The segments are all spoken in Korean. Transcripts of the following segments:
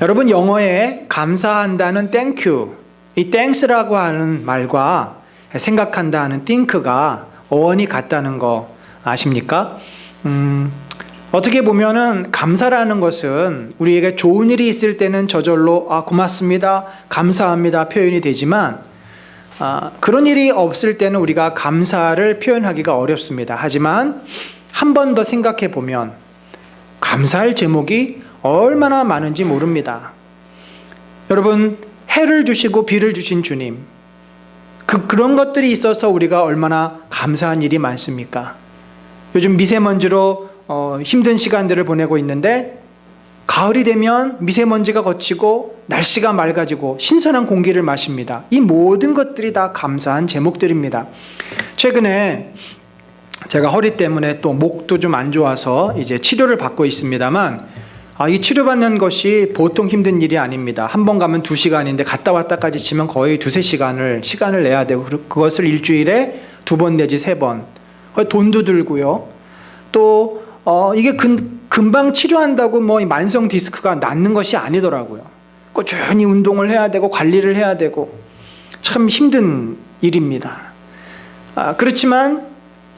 여러분 영어에 감사한다는 땡큐, 이 땡스라고 하는 말과 생각한다 하는 think가 어원이 같다는 거 아십니까? 음, 어떻게 보면은 감사라는 것은 우리에게 좋은 일이 있을 때는 저절로 아 고맙습니다, 감사합니다 표현이 되지만 아, 그런 일이 없을 때는 우리가 감사를 표현하기가 어렵습니다. 하지만 한 번 더 생각해 보면 감사할 제목이 얼마나 많은지 모릅니다. 여러분 해를 주시고 비를 주신 주님 그 그런 것들이 있어서 우리가 얼마나 감사한 일이 많습니까? 요즘 미세먼지로 어, 힘든 시간들을 보내고 있는데 가을이 되면 미세먼지가 거치고 날씨가 맑아지고 신선한 공기를 마십니다. 이 모든 것들이 다 감사한 제목들입니다. 최근에 제가 허리 때문에 또 목도 좀 안 좋아서 이제 치료를 받고 있습니다만 아, 이 치료받는 것이 보통 힘든 일이 아닙니다. 한 번 가면 두 시간인데 갔다 왔다까지 치면 거의 두세 시간을 시간을 내야 되고 그것을 일주일에 두 번 내지 세 번. 돈도 들고요. 또 어, 이게 근, 금방 치료한다고 뭐 만성 디스크가 낫는 것이 아니더라고요. 꾸준히 운동을 해야 되고 관리를 해야 되고 참 힘든 일입니다. 아, 그렇지만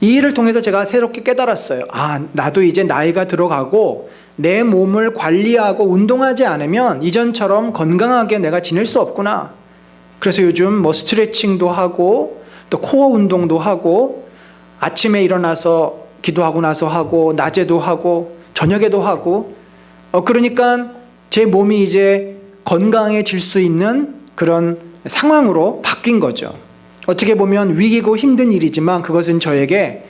이 일을 통해서 제가 새롭게 깨달았어요. 아, 나도 이제 나이가 들어가고 내 몸을 관리하고 운동하지 않으면 이전처럼 건강하게 내가 지낼 수 없구나. 그래서 요즘 뭐 스트레칭도 하고 또 코어 운동도 하고 아침에 일어나서 기도하고 나서 하고 낮에도 하고 저녁에도 하고 어 그러니까 제 몸이 이제 건강해질 수 있는 그런 상황으로 바뀐 거죠. 어떻게 보면 위기고 힘든 일이지만 그것은 저에게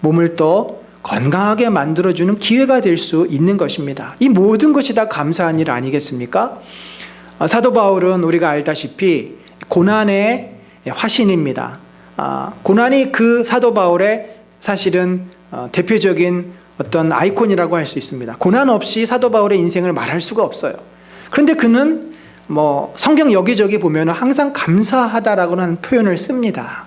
몸을 또 건강하게 만들어주는 기회가 될 수 있는 것입니다. 이 모든 것이 다 감사한 일 아니겠습니까? 어, 사도 바울은 우리가 알다시피 고난의 화신입니다. 아, 고난이 그 사도 바울의 사실은 어, 대표적인 어떤 아이콘이라고 할 수 있습니다. 고난 없이 사도 바울의 인생을 말할 수가 없어요. 그런데 그는 뭐 성경 여기저기 보면 항상 감사하다라고 하는 표현을 씁니다.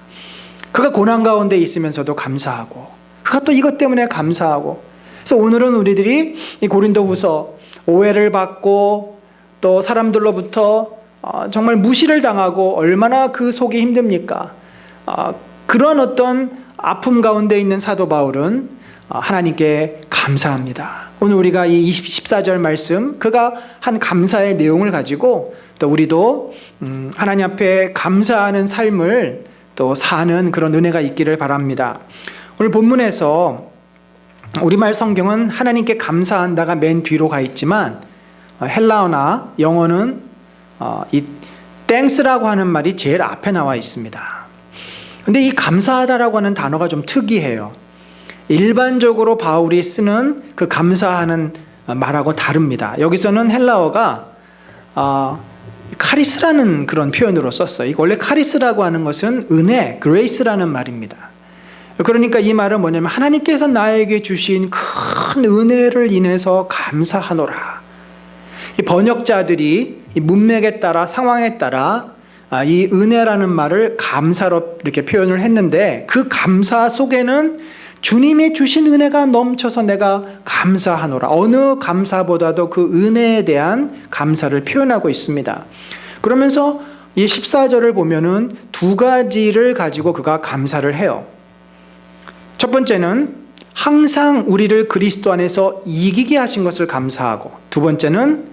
그가 고난 가운데 있으면서도 감사하고 그가 또 이것 때문에 감사하고 그래서 오늘은 우리들이 이 고린도후서 오해를 받고 또 사람들로부터 어, 정말 무시를 당하고 얼마나 그 속이 힘듭니까? 어, 그런 어떤 아픔 가운데 있는 사도 바울은 어, 하나님께 감사합니다. 오늘 우리가 이 14절 말씀, 그가 한 감사의 내용을 가지고 또 우리도 음, 하나님 앞에 감사하는 삶을 또 사는 그런 은혜가 있기를 바랍니다. 오늘 본문에서 우리말 성경은 하나님께 감사한다가 맨 뒤로 가 있지만 어, 헬라어나 영어는 어, 이 땡스라고 하는 말이 제일 앞에 나와 있습니다. 근데 이 감사하다라고 하는 단어가 좀 특이해요. 일반적으로 바울이 쓰는 그 감사하는 말하고 다릅니다. 여기서는 헬라어가 어, 카리스라는 그런 표현으로 썼어요. 원래 카리스라고 하는 것은 은혜, 그레이스라는 말입니다. 그러니까 이 말은 뭐냐면 하나님께서 나에게 주신 큰 은혜를 인해서 감사하노라. 이 번역자들이 이 문맥에 따라 상황에 따라 아, 이 은혜라는 말을 감사로 이렇게 표현을 했는데 그 감사 속에는 주님이 주신 은혜가 넘쳐서 내가 감사하노라. 어느 감사보다도 그 은혜에 대한 감사를 표현하고 있습니다. 그러면서 이 14절을 보면은 두 가지를 가지고 그가 감사를 해요. 첫 번째는 항상 우리를 그리스도 안에서 이기게 하신 것을 감사하고 두 번째는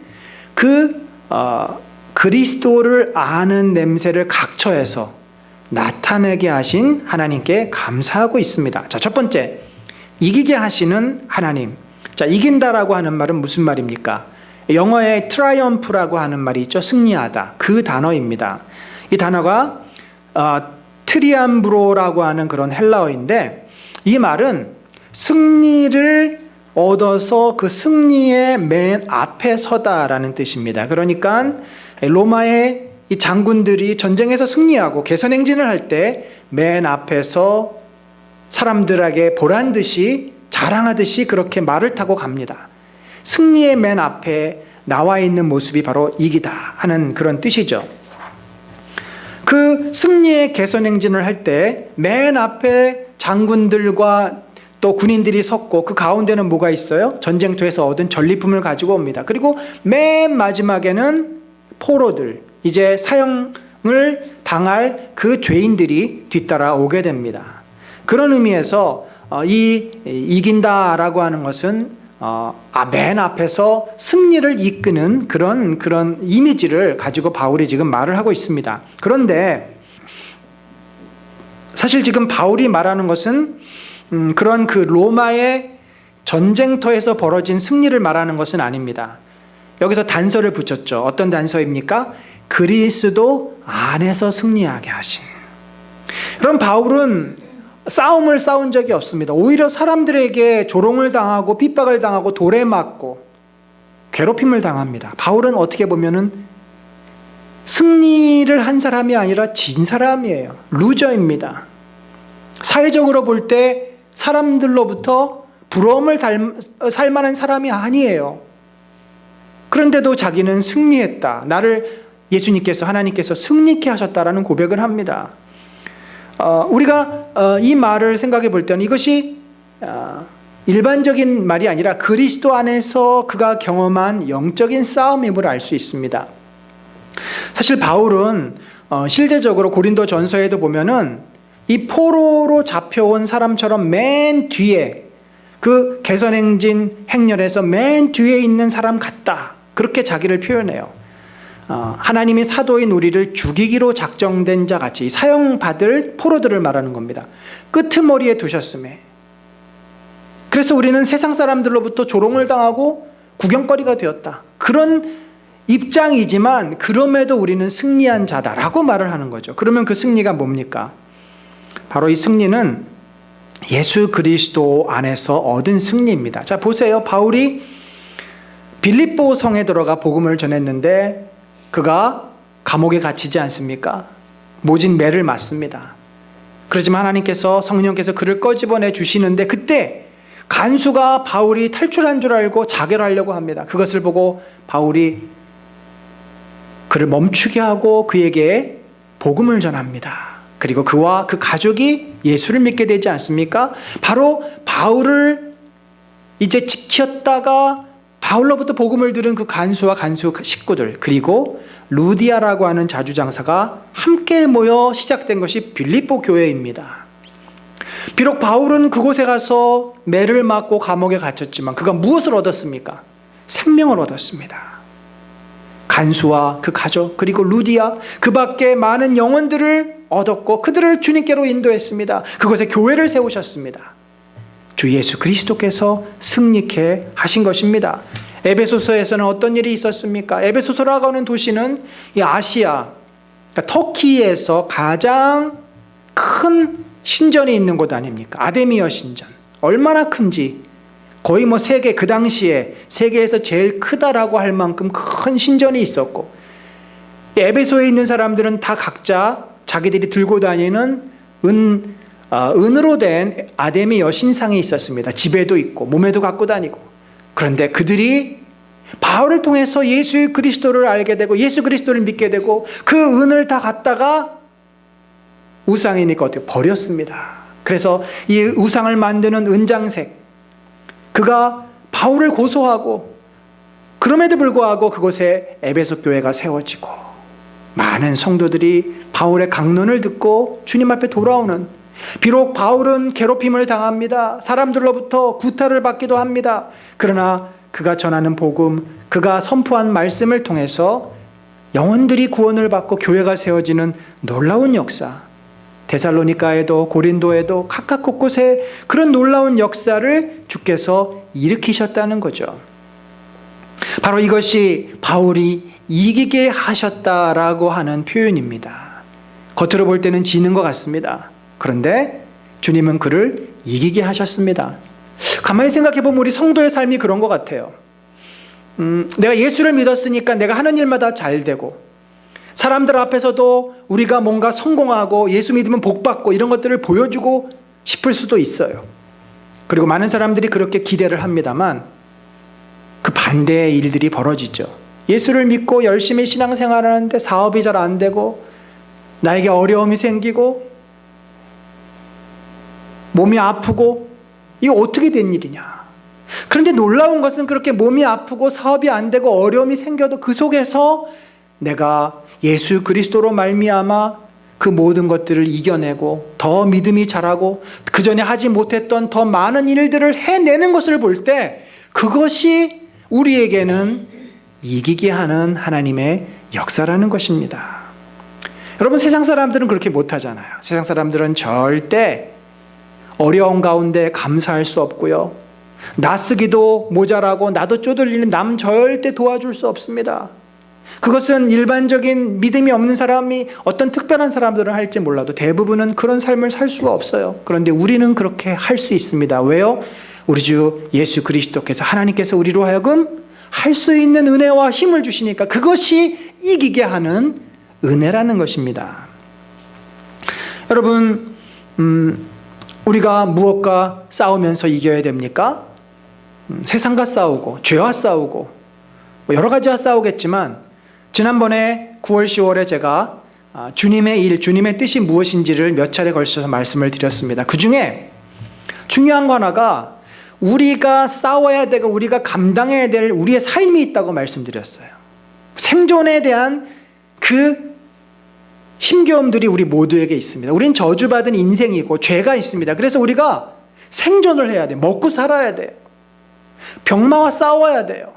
그 어, 그리스도를 아는 냄새를 각처에서 나타내게 하신 하나님께 감사하고 있습니다. 자, 첫 번째, 이기게 하시는 하나님. 자, 이긴다라고 하는 말은 무슨 말입니까? 영어에 트라이엄프라고 하는 말이 있죠. 승리하다. 그 단어입니다. 이 단어가 어, 트리암브로라고 하는 그런 헬라어인데 이 말은 승리를 얻어서 그 승리의 맨 앞에 서다라는 뜻입니다. 그러니까 로마의 이 장군들이 전쟁에서 승리하고 개선 행진을 할 때 맨 앞에서 사람들에게 보란 듯이 자랑하듯이 그렇게 말을 타고 갑니다. 승리의 맨 앞에 나와 있는 모습이 바로 이기다 하는 그런 뜻이죠. 그 승리의 개선 행진을 할 때 맨 앞에 장군들과 또 군인들이 섰고 그 가운데는 뭐가 있어요? 전쟁터에서 얻은 전리품을 가지고 옵니다. 그리고 맨 마지막에는 포로들, 이제 사형을 당할 그 죄인들이 뒤따라 오게 됩니다. 그런 의미에서 어, 이 이긴다라고 하는 것은 어, 아, 맨 앞에서 승리를 이끄는 그런 그런 이미지를 가지고 바울이 지금 말을 하고 있습니다. 그런데 사실 지금 바울이 말하는 것은 음, 그런 그 로마의 전쟁터에서 벌어진 승리를 말하는 것은 아닙니다. 여기서 단서를 붙였죠. 어떤 단서입니까? 그리스도 안에서 승리하게 하신. 그럼 바울은 싸움을 싸운 적이 없습니다. 오히려 사람들에게 조롱을 당하고 핍박을 당하고 돌에 맞고 괴롭힘을 당합니다. 바울은 어떻게 보면은 승리를 한 사람이 아니라 진 사람이에요. 루저입니다. 사회적으로 볼 때 사람들로부터 부러움을 달, 살 만한 사람이 아니에요. 그런데도 자기는 승리했다. 나를 예수님께서 하나님께서 승리케 하셨다라는 고백을 합니다. 어, 우리가 어, 이 말을 생각해 볼 때는 이것이 어, 일반적인 말이 아니라 그리스도 안에서 그가 경험한 영적인 싸움임을 알 수 있습니다. 사실 바울은 어, 실제적으로 고린도 전서에도 보면은 이 포로로 잡혀온 사람처럼 맨 뒤에 그 개선행진 행렬에서 맨 뒤에 있는 사람 같다. 그렇게 자기를 표현해요. 어, 하나님이 사도인 우리를 죽이기로 작정된 자 같이 사형받을 포로들을 말하는 겁니다. 끄트머리에 두셨음에. 그래서 우리는 세상 사람들로부터 조롱을 당하고 구경거리가 되었다. 그런 입장이지만 그럼에도 우리는 승리한 자다라고 말을 하는 거죠. 그러면 그 승리가 뭡니까? 바로 이 승리는 예수 그리스도 안에서 얻은 승리입니다. 자, 보세요. 바울이 빌립보 성에 들어가 복음을 전했는데 그가 감옥에 갇히지 않습니까? 모진 매를 맞습니다. 그렇지만 하나님께서 성령께서 그를 꺼집어내 주시는데 그때 간수가 바울이 탈출한 줄 알고 자결하려고 합니다. 그것을 보고 바울이 그를 멈추게 하고 그에게 복음을 전합니다. 그리고 그와 그 가족이 예수를 믿게 되지 않습니까? 바로 바울을 이제 지켰다가 바울로부터 복음을 들은 그 간수와 간수 식구들 그리고 루디아라고 하는 자주장사가 함께 모여 시작된 것이 빌립보 교회입니다. 비록 바울은 그곳에 가서 매를 맞고 감옥에 갇혔지만 그가 무엇을 얻었습니까? 생명을 얻었습니다. 간수와 그 가족 그리고 루디아 그 밖에 많은 영혼들을 얻었고 그들을 주님께로 인도했습니다. 그곳에 교회를 세우셨습니다. 주 예수 그리스도께서 승리케 하신 것입니다. 에베소서에서는 어떤 일이 있었습니까? 에베소서라고 하는 도시는 이 아시아, 그러니까 터키에서 가장 큰 신전이 있는 곳 아닙니까? 아데미어 신전. 얼마나 큰지 거의 뭐 세계 그 당시에 세계에서 제일 크다라고 할 만큼 큰 신전이 있었고 에베소에 있는 사람들은 다 각자 자기들이 들고 다니는 은 어, 은으로 된 아데미 여신상이 있었습니다. 집에도 있고 몸에도 갖고 다니고 그런데 그들이 바울을 통해서 예수 그리스도를 알게 되고 예수 그리스도를 믿게 되고 그 은을 다 갖다가 우상이니까 어떻게 버렸습니다. 그래서 이 우상을 만드는 은장색 그가 바울을 고소하고 그럼에도 불구하고 그곳에 에베소 교회가 세워지고 많은 성도들이 바울의 강론을 듣고 주님 앞에 돌아오는 비록 바울은 괴롭힘을 당합니다. 사람들로부터 구타를 받기도 합니다. 그러나 그가 전하는 복음, 그가 선포한 말씀을 통해서 영혼들이 구원을 받고 교회가 세워지는 놀라운 역사. 데살로니카에도 고린도에도 각각 곳곳에 그런 놀라운 역사를 주께서 일으키셨다는 거죠. 바로 이것이 바울이 이기게 하셨다라고 하는 표현입니다. 겉으로 볼 때는 지는 것 같습니다. 그런데 주님은 그를 이기게 하셨습니다. 가만히 생각해 보면 우리 성도의 삶이 그런 것 같아요. 음, 내가 예수를 믿었으니까 내가 하는 일마다 잘 되고, 사람들 앞에서도 우리가 뭔가 성공하고 예수 믿으면 복 받고 이런 것들을 보여주고 싶을 수도 있어요. 그리고 많은 사람들이 그렇게 기대를 합니다만 그 반대의 일들이 벌어지죠. 예수를 믿고 열심히 신앙생활 하는데 사업이 잘 안 되고 나에게 어려움이 생기고 몸이 아프고 이거 어떻게 된 일이냐? 그런데 놀라운 것은 그렇게 몸이 아프고 사업이 안 되고 어려움이 생겨도 그 속에서 내가 예수 그리스도로 말미암아 그 모든 것들을 이겨내고 더 믿음이 자라고 그 전에 하지 못했던 더 많은 일들을 해내는 것을 볼 때 그것이 우리에게는 이기게 하는 하나님의 역사라는 것입니다. 여러분 세상 사람들은 그렇게 못하잖아요. 세상 사람들은 절대 어려운 가운데 감사할 수 없고요. 나쓰기도 모자라고 나도 쪼들리는 남 절대 도와줄 수 없습니다. 그것은 일반적인 믿음이 없는 사람이 어떤 특별한 사람들은 할지 몰라도 대부분은 그런 삶을 살 수가 없어요. 그런데 우리는 그렇게 할 수 있습니다. 왜요? 우리 주 예수 그리스도께서 하나님께서 우리로 하여금 할 수 있는 은혜와 힘을 주시니까 그것이 이기게 하는 은혜라는 것입니다. 여러분, 음, 우리가 무엇과 싸우면서 이겨야 됩니까? 음, 세상과 싸우고, 죄와 싸우고, 뭐 여러 가지와 싸우겠지만, 지난번에 9월, 10월에 제가 아, 주님의 일, 주님의 뜻이 무엇인지를 몇 차례 걸쳐서 말씀을 드렸습니다. 그 중에 중요한 거 하나가 우리가 싸워야 되고 우리가 감당해야 될 우리의 삶이 있다고 말씀드렸어요. 생존에 대한 그 힘겨움들이 우리 모두에게 있습니다. 우리는 저주받은 인생이고 죄가 있습니다. 그래서 우리가 생존을 해야 돼. 먹고 살아야 돼요. 병마와 싸워야 돼요.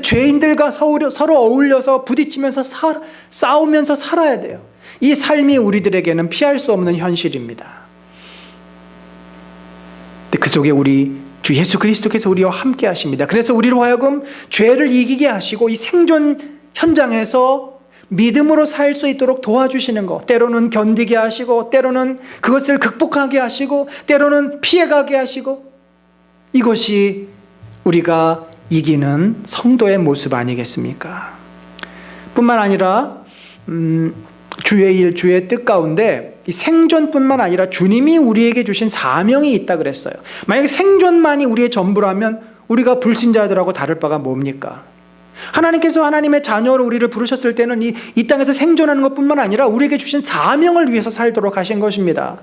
죄인들과 서로 어울려서 부딪히면서 사, 싸우면서 살아야 돼요. 이 삶이 우리들에게는 피할 수 없는 현실입니다. 그 속에 우리 주 예수 그리스도께서 우리와 함께 하십니다. 그래서 우리로 하여금 죄를 이기게 하시고 이 생존 현장에서 믿음으로 살 수 있도록 도와주시는 것. 때로는 견디게 하시고, 때로는 그것을 극복하게 하시고, 때로는 피해가게 하시고, 이것이 우리가 이기는 성도의 모습 아니겠습니까? 뿐만 아니라 음, 주의 일, 주의 뜻 가운데 이 생존뿐만 아니라 주님이 우리에게 주신 사명이 있다 그랬어요. 만약에 생존만이 우리의 전부라면 우리가 불신자들하고 다를 바가 뭡니까? 하나님께서 하나님의 자녀로 우리를 부르셨을 때는 이, 이 땅에서 생존하는 것 뿐만 아니라 우리에게 주신 사명을 위해서 살도록 하신 것입니다.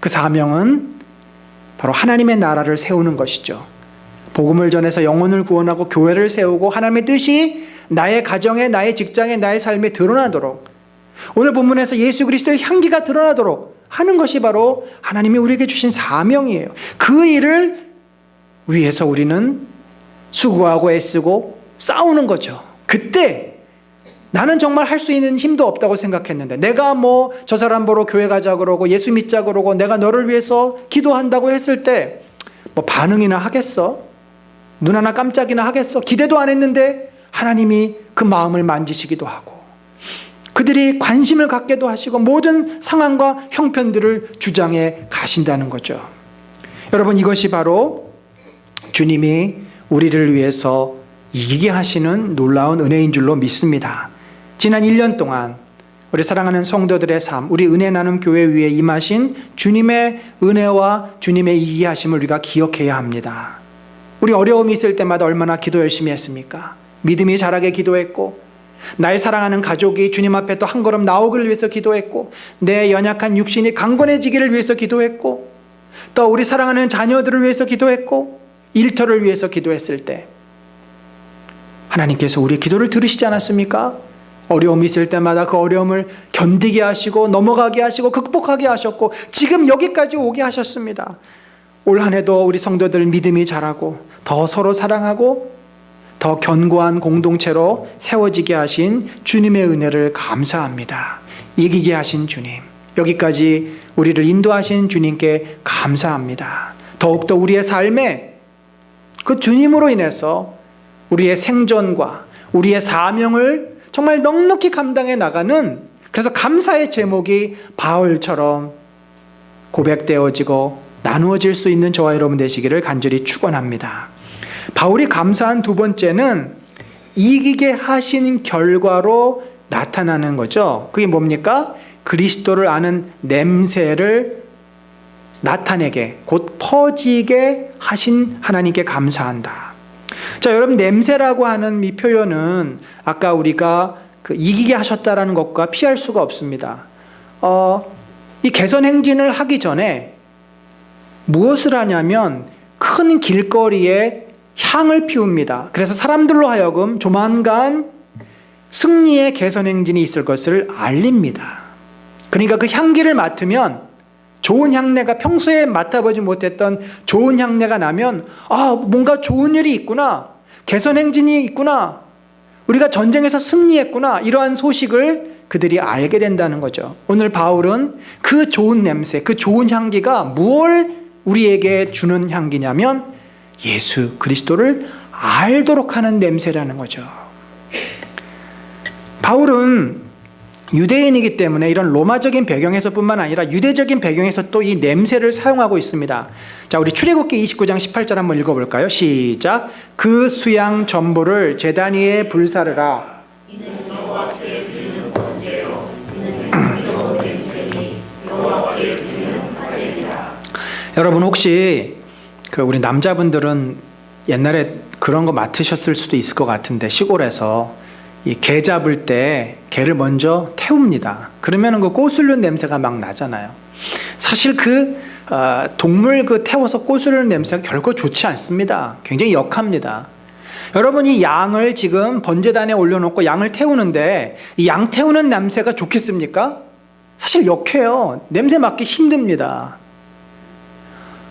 그 사명은 바로 하나님의 나라를 세우는 것이죠. 복음을 전해서 영혼을 구원하고 교회를 세우고 하나님의 뜻이 나의 가정에, 나의 직장에, 나의 삶에 드러나도록 오늘 본문에서 예수 그리스도의 향기가 드러나도록 하는 것이 바로 하나님이 우리에게 주신 사명이에요. 그 일을 위해서 우리는 수고하고 애쓰고 싸우는 거죠. 그때 나는 정말 할 수 있는 힘도 없다고 생각했는데 내가 뭐 저 사람 보러 교회 가자 그러고 예수 믿자 그러고 내가 너를 위해서 기도한다고 했을 때 뭐 반응이나 하겠어? 눈 하나 깜짝이나 하겠어. 기대도 안 했는데 하나님이 그 마음을 만지시기도 하고 그들이 관심을 갖게도 하시고 모든 상황과 형편들을 주장해 가신다는 거죠. 여러분 이것이 바로 주님이 우리를 위해서 이기게 하시는 놀라운 은혜인 줄로 믿습니다. 지난 1년 동안 우리 사랑하는 성도들의 삶, 우리 은혜 나눔 교회 위에 임하신 주님의 은혜와 주님의 이기게 하심을 우리가 기억해야 합니다. 우리 어려움이 있을 때마다 얼마나 기도 열심히 했습니까? 믿음이 자라게 기도했고, 나의 사랑하는 가족이 주님 앞에 또 한 걸음 나오기를 위해서 기도했고, 내 연약한 육신이 강건해지기를 위해서 기도했고, 또 우리 사랑하는 자녀들을 위해서 기도했고, 일터를 위해서 기도했을 때, 하나님께서 우리 기도를 들으시지 않았습니까? 어려움이 있을 때마다 그 어려움을 견디게 하시고, 넘어가게 하시고, 극복하게 하셨고, 지금 여기까지 오게 하셨습니다. 올 한 해도 우리 성도들 믿음이 자라고 더 서로 사랑하고 더 견고한 공동체로 세워지게 하신 주님의 은혜를 감사합니다. 이기게 하신 주님, 여기까지 우리를 인도하신 주님께 감사합니다. 더욱더 우리의 삶에 그 주님으로 인해서 우리의 생존과 우리의 사명을 정말 넉넉히 감당해 나가는 그래서 감사의 제목이 바울처럼 고백되어지고 나누어질 수 있는 저와 여러분 되시기를 간절히 축원합니다. 바울이 감사한 두 번째는 이기게 하신 결과로 나타나는 거죠. 그게 뭡니까? 그리스도를 아는 냄새를 나타내게 곧 퍼지게 하신 하나님께 감사한다. 자, 여러분 냄새라고 하는 이 표현은 아까 우리가 그 이기게 하셨다라는 것과 피할 수가 없습니다. 어, 이 개선 행진을 하기 전에 무엇을 하냐면 큰 길거리에 향을 피웁니다. 그래서 사람들로 하여금 조만간 승리의 개선 행진이 있을 것을 알립니다. 그러니까 그 향기를 맡으면 좋은 향내가 평소에 맡아보지 못했던 좋은 향내가 나면 아 뭔가 좋은 일이 있구나 개선 행진이 있구나 우리가 전쟁에서 승리했구나 이러한 소식을 그들이 알게 된다는 거죠. 오늘 바울은 그 좋은 냄새, 그 좋은 향기가 무엇 우리에게 주는 향기냐면 예수 그리스도를 알도록 하는 냄새라는 거죠. 바울은 유대인이기 때문에 이런 로마적인 배경에서뿐만 아니라 유대적인 배경에서 또 이 냄새를 사용하고 있습니다. 자, 우리 출애굽기 29장 18절 한번 읽어 볼까요? 시작. 그 수양 전부를 제단 위에 불사르라. 여러분 혹시 그 우리 남자분들은 옛날에 그런 거 맡으셨을 수도 있을 것 같은데 시골에서 이 개 잡을 때 개를 먼저 태웁니다. 그러면 그 꼬슬는 냄새가 막 나잖아요. 사실 그 어, 동물 그 태워서 꼬슬는 냄새가 결코 좋지 않습니다. 굉장히 역합니다. 여러분 이 양을 지금 번제단에 올려놓고 양을 태우는데 이 양 태우는 냄새가 좋겠습니까? 사실 역해요. 냄새 맡기 힘듭니다.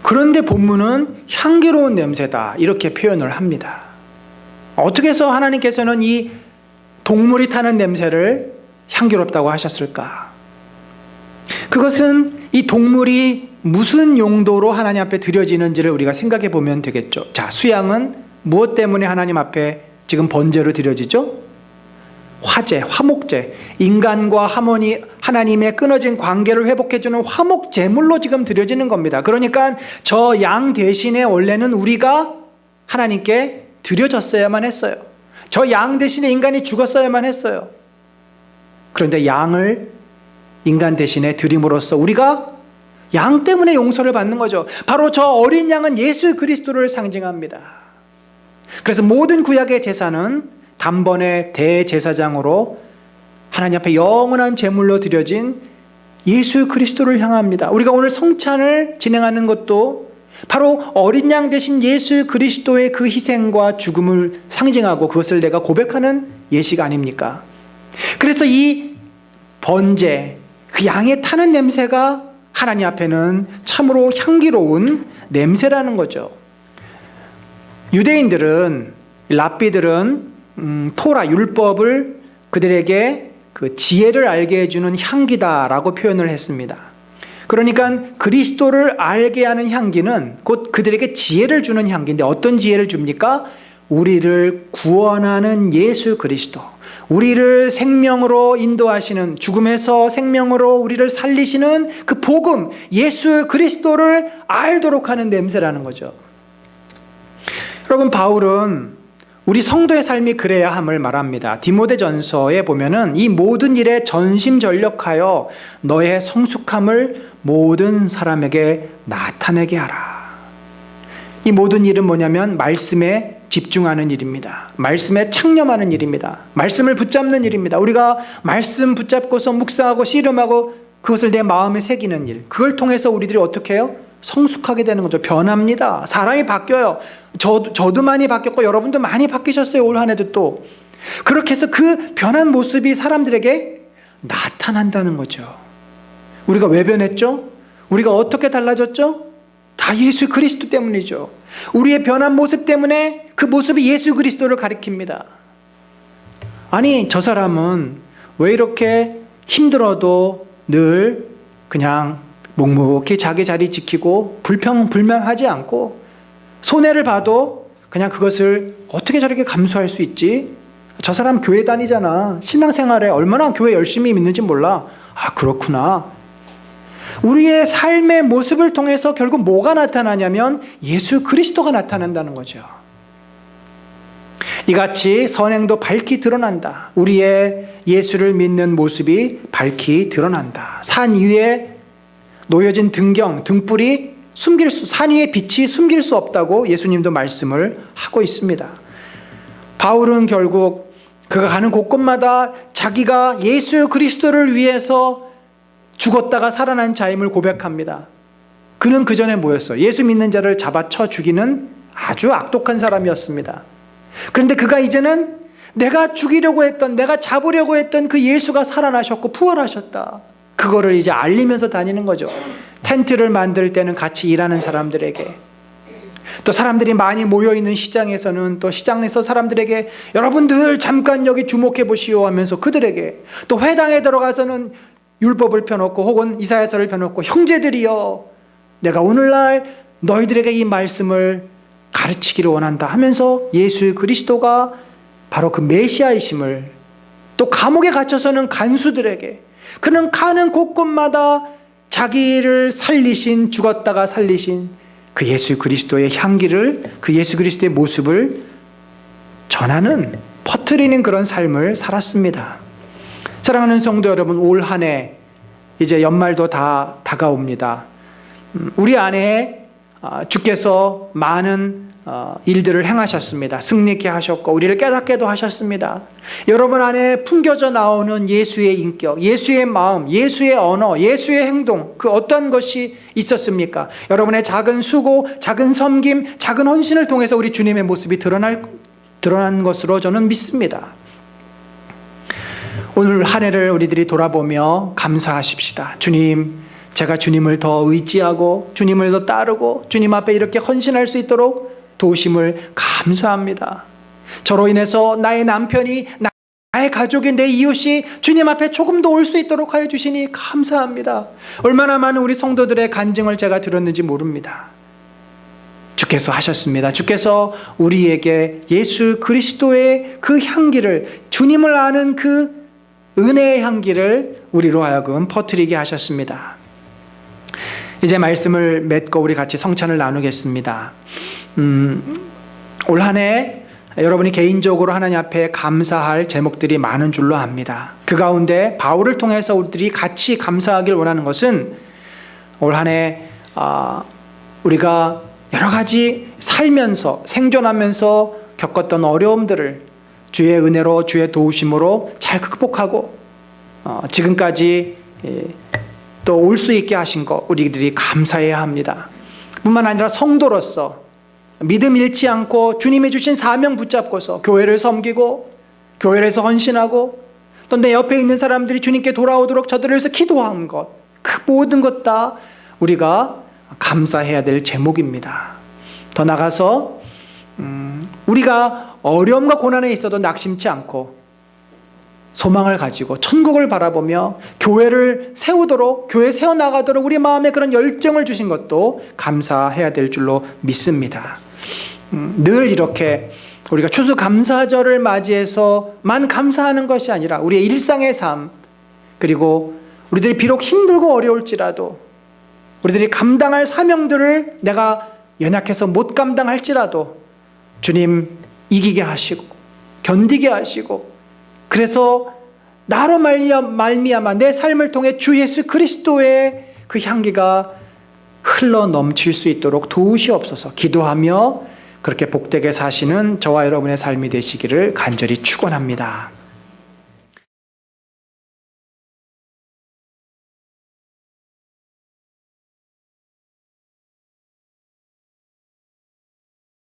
그런데 본문은 향기로운 냄새다 이렇게 표현을 합니다. 어떻게 해서 하나님께서는 이 동물이 타는 냄새를 향기롭다고 하셨을까? 그것은 이 동물이 무슨 용도로 하나님 앞에 드려지는지를 우리가 생각해 보면 되겠죠. 자, 수양은 무엇 때문에 하나님 앞에 지금 번제로 드려지죠? 화제, 화목제, 인간과 하모니, 하나님의 끊어진 관계를 회복해주는 화목 제물로 지금 드려지는 겁니다. 그러니까 저 양 대신에 원래는 우리가 하나님께 드려졌어야만 했어요. 저 양 대신에 인간이 죽었어야만 했어요. 그런데 양을 인간 대신에 드림으로써 우리가 양 때문에 용서를 받는 거죠. 바로 저 어린 양은 예수 그리스도를 상징합니다. 그래서 모든 구약의 제사는 단번에 대제사장으로 하나님 앞에 영원한 제물로 드려진 예수 그리스도를 향합니다. 우리가 오늘 성찬을 진행하는 것도 바로 어린 양 대신 예수 그리스도의 그 희생과 죽음을 상징하고 그것을 내가 고백하는 예식 아닙니까? 그래서 이 번제, 그 양의 타는 냄새가 하나님 앞에는 참으로 향기로운 냄새라는 거죠. 유대인들은, 랍비들은 음, 토라 율법을 그들에게 그 지혜를 알게 해주는 향기다라고 표현을 했습니다. 그러니까 그리스도를 알게 하는 향기는 곧 그들에게 지혜를 주는 향기인데 어떤 지혜를 줍니까? 우리를 구원하는 예수 그리스도. 우리를 생명으로 인도하시는 죽음에서 생명으로 우리를 살리시는 그 복음, 예수 그리스도를 알도록 하는 냄새라는 거죠. 여러분, 바울은 우리 성도의 삶이 그래야 함을 말합니다. 디모데전서에 보면은 이 모든 일에 전심전력하여 너의 성숙함을 모든 사람에게 나타내게 하라. 이 모든 일은 뭐냐면 말씀에 집중하는 일입니다. 말씀에 창념하는 일입니다. 말씀을 붙잡는 일입니다. 우리가 말씀 붙잡고서 묵상하고 씨름하고 그것을 내 마음에 새기는 일. 그걸 통해서 우리들이 어떻게 해요? 성숙하게 되는 거죠. 변합니다. 사람이 바뀌어요. 저, 저도 많이 바뀌었고 여러분도 많이 바뀌셨어요. 올 한 해도 또. 그렇게 해서 그 변한 모습이 사람들에게 나타난다는 거죠. 우리가 왜 변했죠? 우리가 어떻게 달라졌죠? 다 예수 그리스도 때문이죠. 우리의 변한 모습 때문에 그 모습이 예수 그리스도를 가리킵니다. 아니, 저 사람은 왜 이렇게 힘들어도 늘 그냥 묵묵히 자기 자리 지키고 불평, 불만하지 않고 손해를 봐도 그냥 그것을 어떻게 저렇게 감수할 수 있지? 저 사람 교회 다니잖아. 신앙생활에 얼마나 교회 열심히 믿는지 몰라. 아, 그렇구나. 우리의 삶의 모습을 통해서 결국 뭐가 나타나냐면 예수 그리스도가 나타난다는 거죠. 이같이 선행도 밝히 드러난다. 우리의 예수를 믿는 모습이 밝히 드러난다. 산 위에 놓여진 등경, 등불이 숨길 수, 산 위의 빛이 숨길 수 없다고 예수님도 말씀을 하고 있습니다. 바울은 결국 그가 가는 곳곳마다 자기가 예수 그리스도를 위해서 죽었다가 살아난 자임을 고백합니다. 그 그는 그 전에 뭐였어? 예수 믿는 자를 잡아쳐 죽이는 아주 악독한 사람이었습니다. 그런데 그가 이제는 내가 죽이려고 했던, 내가 잡으려고 했던 그 예수가 살아나셨고 부활하셨다. 그거를 이제 알리면서 다니는 거죠. 텐트를 만들 때는 같이 일하는 사람들에게 또 사람들이 많이 모여 있는 시장에서는 또 시장에서 사람들에게 여러분들 잠깐 여기 주목해 보시오 하면서 그들에게 또 회당에 들어가서는 율법을 펴놓고 혹은 이사야서를 펴놓고 형제들이여 내가 오늘날 너희들에게 이 말씀을 가르치기를 원한다 하면서 예수 그리스도가 바로 그 메시아이심을 또 감옥에 갇혀서는 간수들에게 그는 가는 곳곳마다 자기를 살리신 죽었다가 살리신 그 예수 그리스도의 향기를 그 예수 그리스도의 모습을 전하는 퍼뜨리는 그런 삶을 살았습니다. 사랑하는 성도 여러분, 올 한 해 이제 연말도 다 다가옵니다. 음, 우리 안에 아, 주께서 많은 어, 일들을 행하셨습니다. 승리케 하셨고 우리를 깨닫게도 하셨습니다. 여러분 안에 풍겨져 나오는 예수의 인격, 예수의 마음, 예수의 언어, 예수의 행동 그 어떤 것이 있었습니까? 여러분의 작은 수고, 작은 섬김, 작은 헌신을 통해서 우리 주님의 모습이 드러날 드러난 것으로 저는 믿습니다. 오늘 한 해를 우리들이 돌아보며 감사하십시다. 주님, 제가 주님을 더 의지하고 주님을 더 따르고 주님 앞에 이렇게 헌신할 수 있도록 도우심을 감사합니다. 저로 인해서 나의 남편이 나의 가족이 내 이웃이 주님 앞에 조금 더올수 있도록 하여 주시니 감사합니다. 얼마나 많은 우리 성도들의 간증을 제가 들었는지 모릅니다. 주께서 하셨습니다. 주께서 우리에게 예수 그리스도의 그 향기를 주님을 아는 그 은혜의 향기를 우리로 하여금 퍼뜨리게 하셨습니다. 이제 말씀을 맺고 우리 같이 성찬을 나누겠습니다. 음, 올 한 해 여러분이 개인적으로 하나님 앞에 감사할 제목들이 많은 줄로 압니다. 그 가운데 바울을 통해서 우리들이 같이 감사하길 원하는 것은 올 한해 아, 우리가 여러 가지 살면서 생존하면서 겪었던 어려움들을 주의 은혜로 주의 도우심으로 잘 극복하고 어, 지금까지 또올 수 있게 하신 것 우리들이 감사해야 합니다. 뿐만 아니라 성도로서 믿음 잃지 않고 주님이 주신 사명 붙잡고서 교회를 섬기고 교회에서 헌신하고 또 내 옆에 있는 사람들이 주님께 돌아오도록 저들을 위해서 기도한 것, 그 모든 것 다 우리가 감사해야 될 제목입니다. 더 나가서 음, 우리가 어려움과 고난에 있어도 낙심치 않고 소망을 가지고 천국을 바라보며 교회를 세우도록 교회 세워 나가도록 우리 마음에 그런 열정을 주신 것도 감사해야 될 줄로 믿습니다. 음, 늘 이렇게 우리가 추수 감사절을 맞이해서만 감사하는 것이 아니라 우리의 일상의 삶 그리고 우리들이 비록 힘들고 어려울지라도 우리들이 감당할 사명들을 내가 연약해서 못 감당할지라도 주님 이기게 하시고 견디게 하시고 그래서 나로 말미암아 내 삶을 통해 주 예수 그리스도의 그 향기가 흘러 넘칠 수 있도록 도우시옵소서 기도하며 그렇게 복되게 사시는 저와 여러분의 삶이 되시기를 간절히 축원합니다.